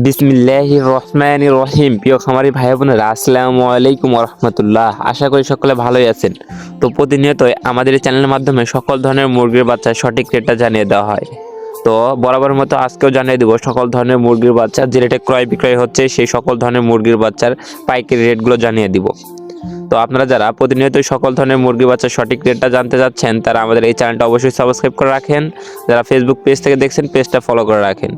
বিসমিল্লাহ রহমান রহিম। প্রিয় খামারি ভাই বোনেরা, আসসালামু আলাইকুম রহমতুল্লাহ। আশা করি সকলে ভালোই আছেন। তো প্রতিনিয়তই আমাদের চ্যানেলের মাধ্যমে সকল ধরনের মুরগির বাচ্চা সঠিক রেটটা জানিয়ে দেওয়া হয়। তো বরাবর মতো আজকেও জানিয়ে দেবো সকল ধরনের মুরগির বাচ্চা, যে রেটে ক্রয় বিক্রয় হচ্ছে, সেই সকল ধরনের মুরগির বাচ্চার পাইকারি রেটগুলো জানিয়ে দিব। তো আপনারা যারা প্রতিনিয়তই সকল ধরনের মুরগি বাচ্চার সঠিক রেটটা জানতে চাচ্ছেন তারা আমাদের এই চ্যানেলটা অবশ্যই সাবস্ক্রাইব করে রাখেন। যারা ফেসবুক পেজ থেকে দেখছেন পেজটা ফলো করে রাখেন।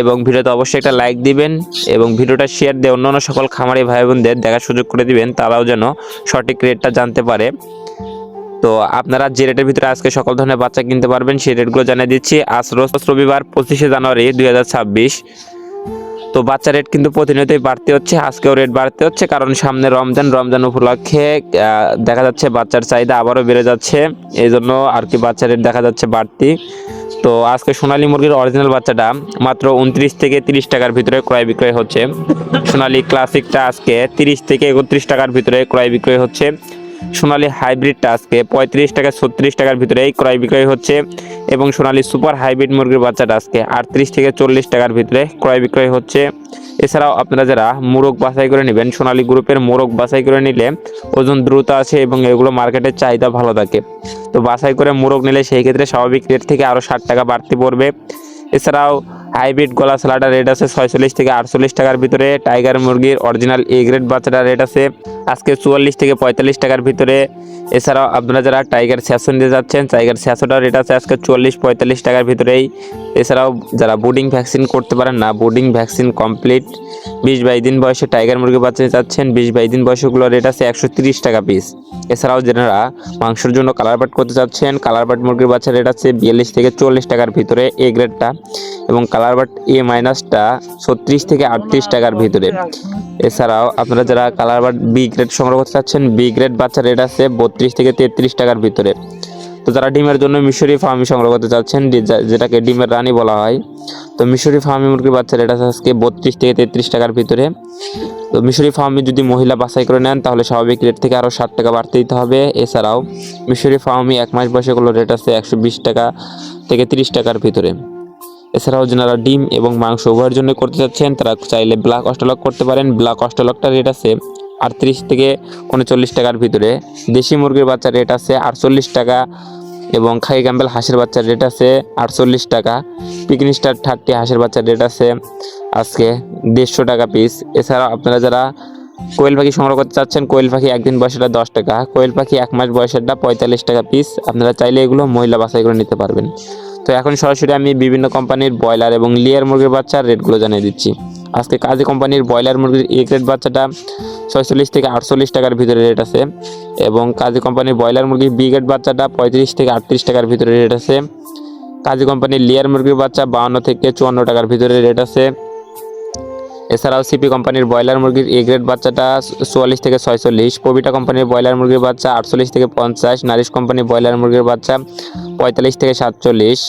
এবং ভিডিওতে অবশ্যই একটা লাইক দিবেন এবং ভিডিওটা শেয়ার দিয়ে অন্যান্য সকল খামারি ভাই বোনদের দেখার সুযোগ করে দিবেন, তারাও যেন সঠিক রেটটা জানতে পারে। তো আপনারা যে রেটের ভিতরে আজকে সকল ধরনের বাচ্চা কিনতে পারবেন, সেই রেটগুলো জানিয়ে দিচ্ছি। আজ রোজ রবিবার পঁচিশে জানুয়ারি দু হাজার ছাব্বিশ। তো বাচ্চা রেট কিন্তু প্রতিনিয়তই বাড়তে হচ্ছে, আজকেও রেট বাড়তে হচ্ছে, কারণ সামনে রমজান রমজান উপলক্ষে দেখা যাচ্ছে বাচ্চার চাহিদা আবারও বেড়ে যাচ্ছে এই জন্য আর কি বাচ্চা রেট দেখা যাচ্ছে বাড়তি। তো আজকে সোনালী মুরগির অরিজিনাল বাচ্চাটা মাত্র উনত্রিশ থেকে তিরিশ টাকার ভিতরে ক্রয় বিক্রয় হচ্ছে। সোনালী ক্লাসিকটা আজকে তিরিশ থেকে একত্রিশ টাকার ভিতরে ক্রয় বিক্রয় হচ্ছে। সোনালী হাইব্রিডটা আজকে পঁয়ত্রিশ টাকা, ছত্রিশ টাকার ভিতরে ক্রয় বিক্রয় হচ্ছে এবং সোনালী সুপার হাইব্রিড মুরগির বাচ্চাটা আজকে আটত্রিশ থেকে চল্লিশ টাকার ভিতরে ক্রয় বিক্রয় হচ্ছে। এছাড়াও আপনারা যারা মোরগ বাছাই করে নেবেন, সোনালী গ্রুপের মোরগ বাছাই করে নিলে ওজন দ্রুত আছে এবং এগুলো মার্কেটের চাহিদা ভালো থাকে। তো বাছাই করে মোরগ নিলে সেই ক্ষেত্রে স্বাভাবিক রেট থেকে আরও ষাট টাকা বাড়তি পড়বে। এছাড়াও হাইব্রিড গলা সালাডার রেট আছে ছয়চল্লিশ থেকে আটচল্লিশ টাকার ভিতরে। টাইগার মুরগির অরিজিনাল এ গ্রেড বাচ্চাটার রেট আছে আজকে চুয়াল্লিশ থেকে পঁয়তাল্লিশ টাকার ভিতরে। এছাড়াও আপনারা যারা টাইগার স্যাসো নিতে যাচ্ছেন টাইগার স্যাসোটার রেট আছে আজকে চুয়াল্লিশ, পঁয়তাল্লিশ টাকার ভিতরেই। এছাড়াও যারা বুডিং ভ্যাকসিন করতে পারেন না বুডিং ভ্যাকসিন কমপ্লিট বিশ বাইশ দিন বয়সে টাইগার মুরগি বাচ্চা নিতে চাচ্ছেন বিশ বাইশ দিন বয়সগুলোর রেট আছে একশো তিরিশ টাকা পিস এছাড়াও যারা মাংসের জন্য কালার বাট করতে চাচ্ছেন কালার বাট মুরগির বাচ্চার রেট আছে বিয়াল্লিশ থেকে চল্লিশ টাকার ভিতরে এ গ্রেডটা এবং কালার বাট এ মাইনাসটা ছত্রিশ থেকে আটত্রিশ টাকার ভিতরে। এছাড়াও আপনারা যারা কালার বাট বি গ্রেড সংগ্রহ করতে চাচ্ছেন বি গ্রেড বাচ্চার রেট আছে বত্রিশ থেকে তেত্রিশ টাকার ভিতরে। তো যারা ডিমের জন্য মিশরি ফার্মি সংগ্রহ করতে চাচ্ছেন যেটাকে ডিমের রানী বলা হয়, তো মিশরি ফার্মি মুরগির বাচ্চার রেট আছে আজকে বত্রিশ থেকে তেত্রিশ টাকার ভিতরে। তো মিশরি ফার্মে যদি মহিলা বাছাই করে নেন, তাহলে স্বাভাবিক রেট থেকে আরও ষাট টাকা বাড়তে দিতে হবে। এছাড়াও মিশরি ফার্মি এক মাস বয়সেগুলো রেট আছে একশো বিশ টাকা থেকে তিরিশ টাকার ভিতরে। এছাড়াও যারা ডিম এবং মাংস উভয়ের জন্য করতে চাচ্ছেন, তারা চাইলে ব্ল্যাক অস্ট্রলক করতে পারেন। ব্ল্যাক অস্টলকটার রেট আছে আটত্রিশ থেকে উনচল্লিশ টাকার ভিতরে। দেশি মুরগির বাচ্চার রেট আছে আটচল্লিশ টাকা এবং খাই ক্যাম্বেল হাঁসের বাচ্চার রেট আছে আটচল্লিশ টাকা। পিকনিক স্টার থার্টি হাঁসের বাচ্চার রেট আছে আজকে দেড়শো টাকা পিস এছাড়া আপনারা যারা কোয়েল পাখি সংগ্রহ করতে চাচ্ছেন, কোয়েল পাখি একদিন বয়সেটা দশ টাকা। কোয়েল পাখি এক মাস বয়সেরটা পঁয়তাল্লিশ টাকা পিস আপনারা চাইলে এগুলো মহিলা বাছাই করে নিতে পারবেন। তো এখন সরাসরি আমি বিভিন্ন কোম্পানির ব্রয়লার এবং লেয়ার মুরগির বাচ্চার রেটগুলো জানিয়ে দিচ্ছি। আজকে কাজী কোম্পানির ব্রয়লার মুরগির এক রেট বাচ্চাটা ছয়চল্লিশ থেকে আটচল্লিশ টাকার ভিতরে রেট আছে এবং কাজী কোম্পানির ব্রয়লার মুরগির বি গ্রেড বাচ্চাটা পঁয়ত্রিশ থেকে আটত্রিশ টাকার ভিতরে রেট আছে। কাজী কোম্পানির লেয়ার মুরগির বাচ্চা বাউন্ন থেকে চুয়ান্ন টাকার ভিতরে রেট আছে। এছাড়াও সিপি কোম্পানির ব্রয়লার মুরগির এ গ্রেড বাচ্চাটা চুয়াল্লিশ থেকে ছয়চল্লিশ পবিটা কোম্পানির ব্রয়লার মুরগির বাচ্চা আটচল্লিশ থেকে পঞ্চাশ, নারিশ কোম্পানির ব্রয়লার মুরগির বাচ্চা পঁয়তাল্লিশ থেকে সাতচল্লিশ।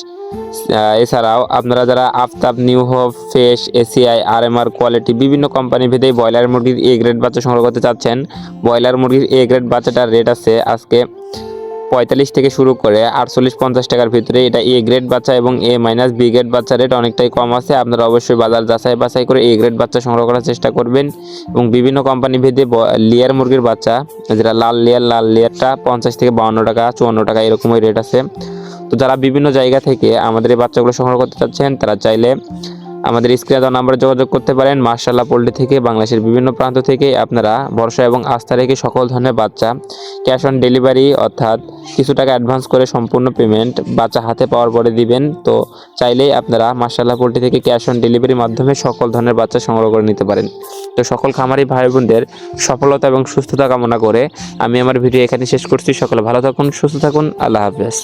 এছাড়াও আপনারা যারা আফতাব, নিউ হোপ ফেস এসিআই আর এম আর কোয়ালিটি বিভিন্ন কোম্পানি ভেদে ব্রয়লার মুরগির এ গ্রেড বাচ্চা সংগ্রহ করতে চাচ্ছেন। ব্রয়লার মুরগির এ গ্রেড বাচ্চাটার রেট আছে আজকে পঁয়তাল্লিশ থেকে শুরু করে আটচল্লিশ, পঞ্চাশ টাকার ভিতরে এটা এ গ্রেড বাচ্চা এবং এ মাইনাস বি গ্রেড বাচ্চা রেট অনেকটাই কম আছে। আপনারা অবশ্যই বাজার যাচাই বাছাই করে এ গ্রেড বাচ্চা সংগ্রহ করার চেষ্টা করবেন এবং বিভিন্ন কোম্পানি ভেদে লেয়ার মুরগির বাচ্চা, যেটা লাল লেয়ার লাল লেয়ারটা পঞ্চাশ থেকে বাউন্ন টাকা, চুয়ান্ন টাকা এরকমই রেট আছে। তো যারা বিভিন্ন জায়গা থেকে আমাদের এই বাচ্চাগুলো সংগ্রহ করতে চাচ্ছেন, তারা চাইলে আমাদের স্ক্রিনে দেওয়া নাম্বারে যোগাযোগ করতে পারেন। মার্শাল্লাহ পোল্ট্রি থেকে, বাংলাদেশের বিভিন্ন প্রান্ত থেকে আপনারা ভরসা এবং আস্থা রেখে সকল ধরনের বাচ্চা ক্যাশ অন ডেলিভারি অর্থাৎ কিছু টাকা অ্যাডভান্স করে সম্পূর্ণ পেমেন্ট বাচ্চা হাতে পাওয়ার পরে দিবেন। তো চাইলেই আপনারা মার্শাল্লাহ পোল্ট্রি থেকে ক্যাশ অন ডেলিভারির মাধ্যমে সকল ধরনের বাচ্চা সংগ্রহ করে নিতে পারেন। তো সকল খামারি ভাই বোনদের সফলতা এবং সুস্থতা কামনা করে আমি আমার ভিডিও এখানে শেষ করছি। সকলে ভালো থাকুন, সুস্থ থাকুন। আল্লাহ হাফেজ।